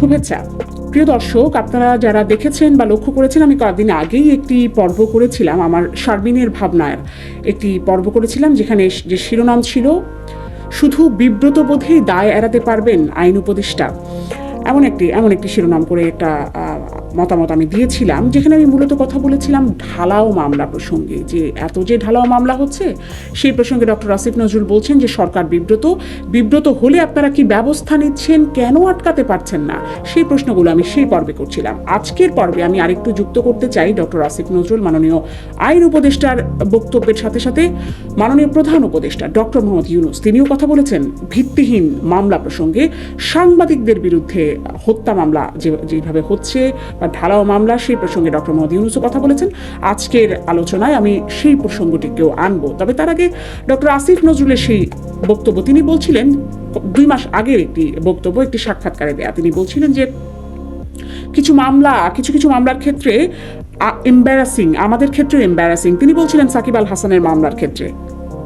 শুভেচ্ছা। প্রিয় দর্শক, আপনারা যারা দেখেছেন বা লক্ষ্য করেছেন, আমি কয়েকদিন আগেই একটি পর্ব করেছিলাম, আমার সার্বিনের ভাবনায় একটি পর্ব করেছিলাম, যেখানে যে শিরোনাম ছিল, শুধু বিব্রত বোধেই দায় এড়াতে পারবেন আইন উপদেষ্টা। এমন একটি এমন একটি শিরোনাম করে একটা মতামত আমি দিয়েছিলাম, যেখানে আমি মূলত কথা বলেছিলাম ঢালাও মামলা প্রসঙ্গে, যে এত যে ঢালাও মামলা হচ্ছে, সেই প্রসঙ্গে ডক্টর আসিফ নজরুল বলছেন যে সরকার বিব্রত বিব্রত হলে আপনারা কি ব্যবস্থা নিচ্ছেন, কেন আটকাতে পারছেন না? সেই প্রশ্নগুলো আমি সেই পর্বে করছিলাম। আজকের পর্বে আমি আরেকটু যুক্ত করতে চাই ডক্টর আসিফ নজরুল, মাননীয় আইন উপদেষ্টার বক্তব্যের সাথে সাথে মাননীয় প্রধান উপদেষ্টা ডক্টর মোহাম্মদ ইউনুস, তিনিও কথা বলেছেন ভিত্তিহীন মামলা প্রসঙ্গে, সাংবাদিকদের বিরুদ্ধে হত্যা মামলা যেভাবে হচ্ছে বা ঢালাও মামলা, সেই প্রসঙ্গে ডক্টর মোহাম্মদ ইউনুসও কথা বলেছেন। আজকের আলোচনায় আমি সেই প্রসঙ্গটিকেও আনব। তবে তার আগে ডক্টর আসিফ নজরুলের সেই বক্তব্য, তিনি বলছিলেন, দুই মাস আগের একটি বক্তব্য, একটি সাক্ষাৎকারে দেয়া। তিনি বলছিলেন যে, কিছু মামলা, কিছু কিছু মামলার ক্ষেত্রে এম্বারাসিং আমাদের ক্ষেত্রে এম্বারাসিং তিনি বলছিলেন সাকিব আল হাসানের মামলার ক্ষেত্রে।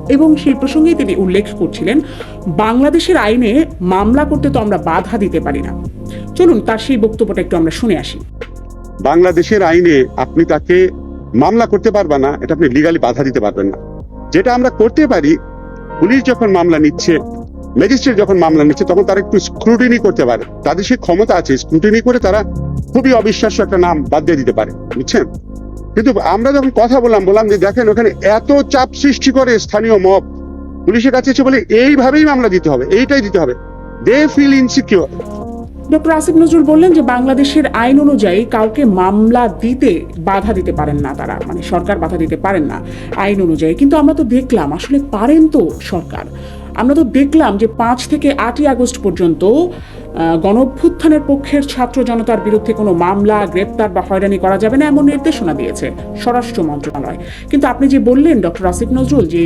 এবং সেই প্রসঙ্গেই তিনি উল্লেখ করছিলেন, বাংলাদেশের আইনে মামলা করতে তো আমরা বাধা দিতে পারি না। চলুন তার সেই বক্তব্যটা একটু আমরা শুনে আসি। বাংলাদেশের আইনে আপনি তাকে মামলা করতে পারবেন না, এটা আপনি লিগালি বাধা দিতে পারবেন না। যেটা আমরা করতে পারি, পুলিশ যখন মামলা নিচ্ছে ম্যাজিস্ট্রেট যখন মামলা নিচ্ছে, তখন তারা একটু স্ক্রুটিনি করতে পারে। তাদের সেই ক্ষমতা আছে স্ক্রুটিনি করে তারা খুবই অবিশ্বাস্য একটা নাম বাদ দিয়ে দিতে পারে, বুঝছেন? কিন্তু আমরা যখন কথা বললাম বললাম যে দেখেন ওখানে এত চাপ সৃষ্টি করে স্থানীয় মব। পুলিশের কাছে এসে বলে, এইভাবেই মামলা দিতে হবে, এইটাই দিতে হবে। They feel insecure doctor Asif Nazrul বললেন যে বাংলাদেশের আইন অনুযায়ী কাউকে মামলা দিতে বাধা দিতে পারেন না তারা মানে সরকার বাধা দিতে পারেন না আইন অনুযায়ী। কিন্তু আমরা তো দেখলাম, আসলে পারেন তো সরকার। আমরা তো দেখলাম যে পাঁচ থেকে আটই আগস্ট পর্যন্ত গণভ্যুত্থানের পক্ষের ছাত্র জনতার বিরুদ্ধে কোনো মামলা, গ্রেপ্তার বা হয়রানি করা যাবে না এমন নির্দেশনা দিয়েছে স্বরাষ্ট্র মন্ত্রণালয়। কিন্তু আপনি যে বললেন ডক্টর আসিফ নজরুল যে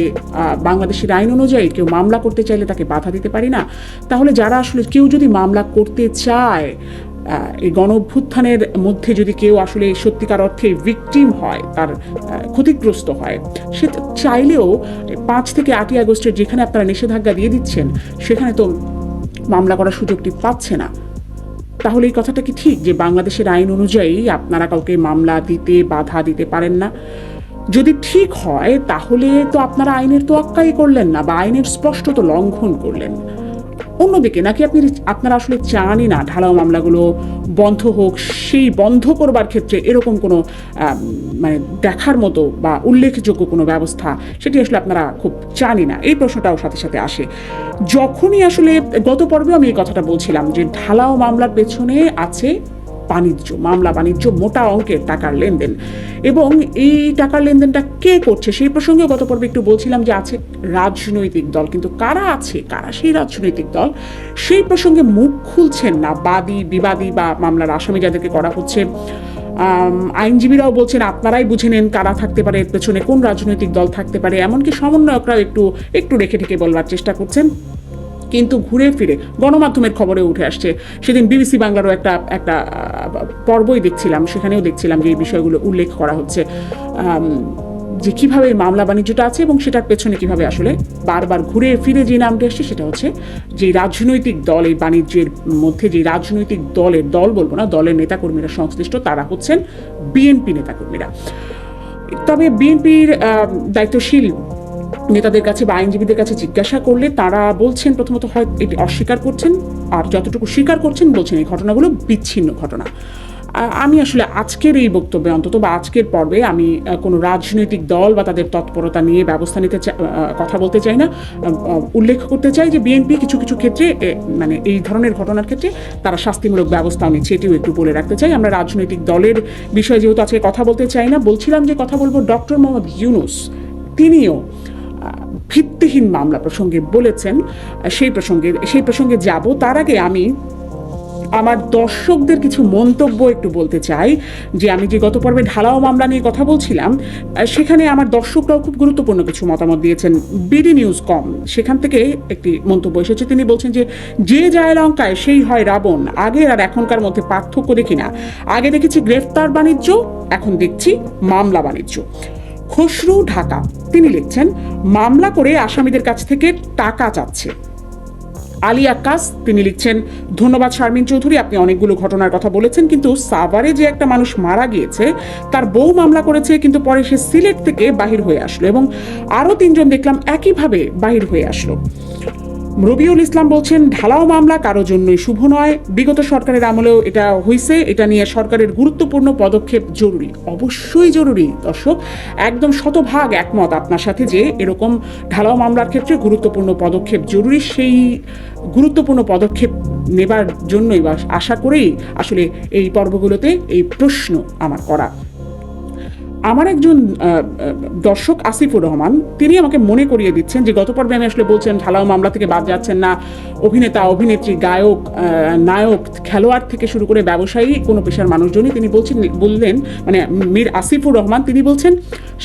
বাংলাদেশের আইন অনুযায়ী কেউ মামলা করতে চাইলে তাকে বাধা দিতে পারি না, তাহলে যারা আসলে কেউ যদি মামলা করতে চায় এই গণ অভ্যুত্থানের মধ্যে যদি কেউ আসলে সত্যিকার অর্থে ভিকটিম হয়, তার ক্ষতিগ্রস্ত হয়, সে চাইলেও পাঁচ থেকে আটই আগস্টের যেখানে আপনারা নিষেধাজ্ঞা দিয়ে দিচ্ছেন, সেখানে তো মামলা করার সুযোগটি পাচ্ছে না। তাহলে এই কথাটা কি ঠিক যে বাংলাদেশের আইন অনুযায়ী আপনারা কাউকে মামলা দিতে, বাধা দিতে পারেন না? যদি ঠিক হয়, তাহলে তো আপনারা আইনের তোয়াক্কাই করলেন না বা আইনের স্পষ্টত লঙ্ঘন করলেন। অন্যদিকে নাকি আপনি আপনারা আসলে চানই না ঢালাও মামলাগুলো বন্ধ হোক, সেই বন্ধ করবার ক্ষেত্রে এরকম কোনো মানে দেখার মতো বা উল্লেখযোগ্য কোনো ব্যবস্থা, সেটি আসলে আপনারা খুব চানই না। এই প্রশ্নটাও সাথে সাথে আসে। যখনই আসলে গত পর্বেও আমি এই কথাটা বলছিলাম যে ঢালাও মামলার পেছনে আছে বাণিজ্য, মামলা বাণিজ্য, মোটা অঙ্কের টাকার লেনদেন। এবং এই টাকার লেনদেনটা কে করছে সেই প্রসঙ্গে গত পর্বে একটু বলছিলাম যে আছে রাজনৈতিক দল, কিন্তু কারা আছে, কারা সেই রাজনৈতিক দল, সেই প্রসঙ্গে মুখ খুলছেন না। বাদী, বিবাদী বা মামলার আসামি যাদেরকে করা হচ্ছে আইনজীবীরাও বলছেন আপনারাই বুঝে নেন কারা থাকতে পারে, এর পেছনে কোন রাজনৈতিক দল থাকতে পারে। এমনকি সমন্বয়করাও একটু একটু রেখে ঠেকে বলবার চেষ্টা করছেন। কিন্তু ঘুরে ফিরে গণমাধ্যমের খবরে উঠে আসছে। সেদিন বিবিসি বাংলারও একটা একটা পর্বই দেখছিলাম, সেখানেও দেখছিলাম যে এই বিষয়গুলো উল্লেখ করা হচ্ছে। যে কীভাবে মামলা বাণিজ্যটা আছে এবং সেটার পেছনে কীভাবে আসলে বারবার ঘুরে ফিরে যে নামটি আসছে সেটা হচ্ছে যে রাজনৈতিক দল, এই বাণিজ্যের মধ্যে যে রাজনৈতিক দলের দল বলব না, দলের নেতাকর্মীরা সংশ্লিষ্ট, তারা হচ্ছেন বিএনপি নেতাকর্মীরা। তবে বিএনপির দায়িত্বশীল নেতাদের কাছে বা আইনজীবীদের কাছে জিজ্ঞাসা করলে তারা বলছেন প্রথমত হয় এটি অস্বীকার করছেন, আর যতটুকু স্বীকার করছেন বলছেন এই ঘটনাগুলো বিচ্ছিন্ন ঘটনা। আমি আসলে আজকের এই বক্তব্যে অন্তত বা আজকের পর্বে আমি কোনো রাজনৈতিক দল বা তাদের তৎপরতা নিয়ে ব্যবস্থা নিতে কথা বলতে চাই না। উল্লেখ করতে চাই যে বিএনপি কিছু কিছু ক্ষেত্রে মানে এই ধরনের ঘটনার ক্ষেত্রে তারা শাস্তিমূলক ব্যবস্থাও নিচ্ছে, এটিও একটু বলে রাখতে চাই। আমরা রাজনৈতিক দলের বিষয়ে যেহেতু আজকে কথা বলতে চাই না, বলছিলাম যে কথা বলব ডক্টর মোহাম্মদ ইউনুস। তিনিও ভিত্তিহীন মামলা প্রসঙ্গে বলেছেন, সেই প্রসঙ্গে সেই প্রসঙ্গে যাব। তার আগে আমি আমার দর্শকদের কিছু মন্তব্য একটু বলতে চাই, যে আমি যে গত পর্বে ঢালাও মামলা নিয়ে কথা বলছিলাম, সেখানে আমার দর্শকরাও খুব গুরুত্বপূর্ণ কিছু মতামত দিয়েছেন বিডি নিউজ কম। সেখান থেকে একটি মন্তব্য এসেছে, তিনি বলছেন যে যে যায় লঙ্কায় সেই হয় রাবণ আগের আর এখনকার মধ্যে পার্থক্য দেখি না। আগে দেখেছি গ্রেফতার বাণিজ্য, এখন দেখছি মামলা বাণিজ্য। খসরু ঢাকা। তিনি লিখছেন, মামলা করে আসামিদের কাছ থেকে টাকা চাচ্ছে। আলী আক্কাস, তিনি লিখছেন, ধন্যবাদ শারমিন চৌধুরী, আপনি অনেকগুলো ঘটনার কথা বলেছেন, কিন্তু সাভারে যে একটা মানুষ মারা গিয়েছে, তার বউ মামলা করেছে, কিন্তু পরে সে সিলেট থেকে বাহির হয়ে আসলো এবং আরও তিনজন দেখলাম একইভাবে বাহির হয়ে আসলো। রবিউল ইসলাম বলছেন, ঢালাও মামলা কারও জন্যই শুভ নয়। বিগত সরকারের আমলেও এটা হয়েছে এটা নিয়ে সরকারের গুরুত্বপূর্ণ পদক্ষেপ জরুরি। অবশ্যই জরুরি, দর্শক। একদম শতভাগ একমত আপনার সাথে যে এরকম ঢালাও মামলার ক্ষেত্রে গুরুত্বপূর্ণ পদক্ষেপ জরুরি। সেই গুরুত্বপূর্ণ পদক্ষেপ নেবার জন্যই বা আশা করেই আসলে এই পর্বগুলোতে এই প্রশ্ন আমার করা। আমার একজন দর্শক আসিফুর রহমান, তিনি আমাকে মনে করিয়ে দিচ্ছেন যে গত পর্বে আমি আসলে বলছেন ঢালাও মামলা থেকে বাদ যাচ্ছেন না, অভিনেতা, অভিনেত্রী, গায়ক নায়ক, খেলোয়াড় থেকে শুরু করে ব্যবসায়ী, কোনো পেশার মানুষজনই তিনি বলছেন, বললেন মানে মীর আসিফুর রহমান, তিনি বলছেন,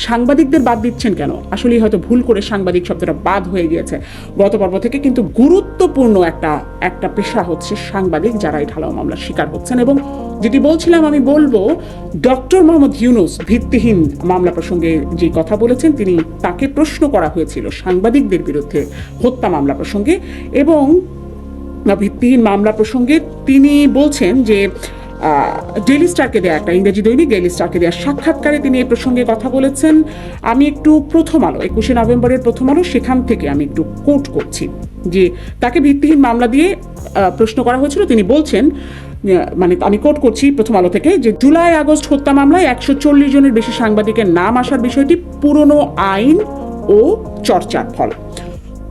সাংবাদিকদের বাদ দিচ্ছেন কেন? আসলেই হয়তো ভুল করে সাংবাদিক শব্দটা বাদ হয়ে গিয়েছে। গত পর্ব থেকে কিন্তু গুরুত্বপূর্ণ একটা একটা পেশা হচ্ছে সাংবাদিক যারা এই ঢালাও মামলার শিকার হচ্ছেন এবং যেটি বলছিলাম, আমি বলব, ডক্টর মোহাম্মদ ইউনুস ভিত্তিহীন মামলা প্রসঙ্গে যে কথা বলেছেন, তিনি তাকে প্রশ্ন করা হয়েছিল সাংবাদিকদের বিরুদ্ধে হত্যা মামলা প্রসঙ্গে এবং ভিত্তিহীন মামলা প্রসঙ্গে তিনি বলছেন যে ডেলি স্টারকে দেওয়া একটা ইংরেজি দৈনিক ডেলি স্টারকে দেওয়া সাক্ষাৎকারে তিনি এই প্রসঙ্গে কথা বলেছেন। আমি একটু প্রথম আলো, একুশে নভেম্বরের প্রথম আলো, সেখান থেকে আমি একটু কোট করছি যে, তাকে ভিত্তিহীন মামলা দিয়ে প্রশ্ন করা হয়েছিল। তিনি বলছেন মানে আমি কোট করছি প্রথম আলো থেকে যে জুলাই, আগস্ট হত্যা মামলায় একশো চল্লিশ জনের বেশি সাংবাদিকের নাম আসার বিষয়টি পুরনো আইন ও চর্চার ফল।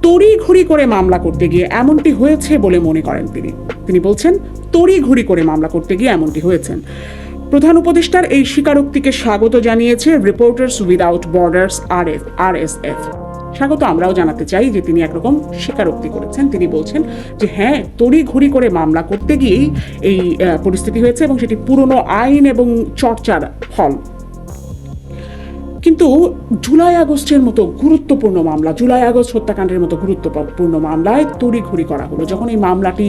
তড়িঘড়ি করে মামলা করতে গিয়ে এমনটি হয়েছে বলে মনে করেন তিনি। তিনি বলছেন, তড়িঘড়ি করে মামলা করতে গিয়ে এমনটি হয়েছেন প্রধান উপদেষ্টার এই স্বীকারোক্তিকে স্বাগত জানিয়েছে reporters without borders R F R S F স্বাগত, আমরাও জানাতে চাই যে তিনি একরকম স্বীকারোক্তি করেছেন। তিনি বলছেন যে হ্যাঁ তড়িঘড়ি করে মামলা করতে গিয়েই এই পরিস্থিতি হয়েছে এবং সেটি পুরনো আইন এবং চর্চার ফল। কিন্তু জুলাই আগস্টের মতো গুরুত্বপূর্ণ মামলা, জুলাই আগস্ট হত্যাকাণ্ডের মতো গুরুত্বপূর্ণ মামলায় তড়িঘড়ি করা হলো। যখন এই মামলাটি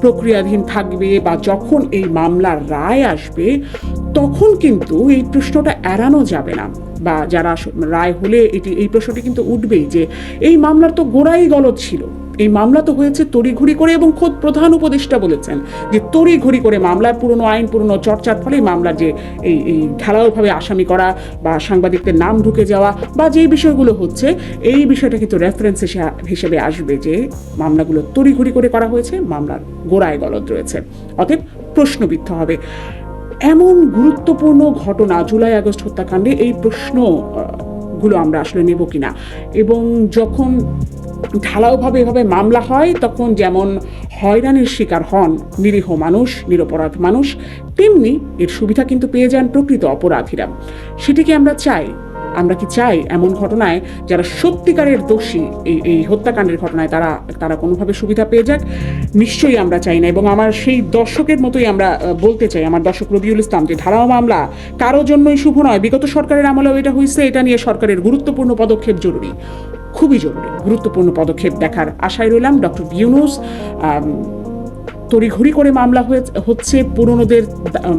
প্রক্রিয়াধীন থাকবে বা যখন এই মামলার রায় আসবে, তখন কিন্তু এই প্রশ্নটা এড়ানো যাবে না। বা যারা রায় হলে এটি, এই প্রশ্নটি কিন্তু উঠবেই যে এই মামলার তো গোড়াই গলদ ছিল। এই মামলা তো হয়েছে তড়িঘড়ি করে এবং খোদ প্রধান উপদেষ্টা বলেছেন যে তড়িঘড়ি করে মামলায় পুরনো আইন, পুরনো চর্চার ফলে এই মামলার যে এই এই ঢালাওভাবে আসামি করা বা সাংবাদিকদের নাম ঢুকে যাওয়া বা যেই বিষয়গুলো হচ্ছে, এই বিষয়টা কিন্তু রেফারেন্স হিসেবে আসবে যে মামলাগুলো তড়িঘড়ি করে করা হয়েছে, মামলার গোড়ায় গলদ রয়েছে। অতএব প্রশ্নবিদ্ধ হবে। এমন গুরুত্বপূর্ণ ঘটনা, জুলাই আগস্ট হত্যাকাণ্ডে এই প্রশ্নগুলো আমরা আসলে নেব কিনা? এবং যখন ঢালাওভাবে এভাবে মামলা হয়, তখন যেমন হয়রানির শিকার হন নিরীহ মানুষ, নিরপরাধ মানুষ, তেমনি এর সুবিধা কিন্তু পেয়ে যান প্রকৃত অপরাধীরা। সেটিকে আমরা চাই আমরা কি চাই এমন ঘটনায় যারা সত্যিকারের দোষী এই এই হত্যাকাণ্ডের ঘটনায় তারা তারা কোনোভাবে সুবিধা পেয়ে যাক? নিশ্চয়ই আমরা চাই না। এবং আমার সেই দর্শকের মতোই আমরা বলতে চাই, আমার দর্শক রবিউল ইসলাম, যে ধারাও মামলা কারও জন্যই শুভ নয়, বিগত সরকারের আমলেও এটা হয়েছে এটা নিয়ে সরকারের গুরুত্বপূর্ণ পদক্ষেপ জরুরি, খুবই জরুরি, গুরুত্বপূর্ণ পদক্ষেপ দেখার আশায় রইলাম। ডক্টর ইউনুস তড়িঘড়ি করে মামলা হয়ে হচ্ছে পুরনোদের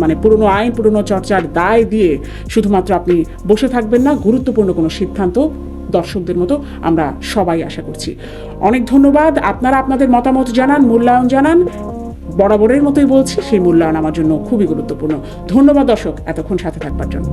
মানে পুরনো আইন, পুরনো চর্চার দায় দিয়ে শুধুমাত্র আপনি বসে থাকবেন না, গুরুত্বপূর্ণ কোনো সিদ্ধান্ত দর্শকদের মতো আমরা সবাই আশা করছি। অনেক ধন্যবাদ, আপনারা আপনাদের মতামত জানান, মূল্যায়ন জানান, বরাবরের মতোই বলছি, সেই মূল্যায়ন আমার জন্য খুবই গুরুত্বপূর্ণ। ধন্যবাদ দর্শক, এতক্ষণ সাথে থাকবার জন্য।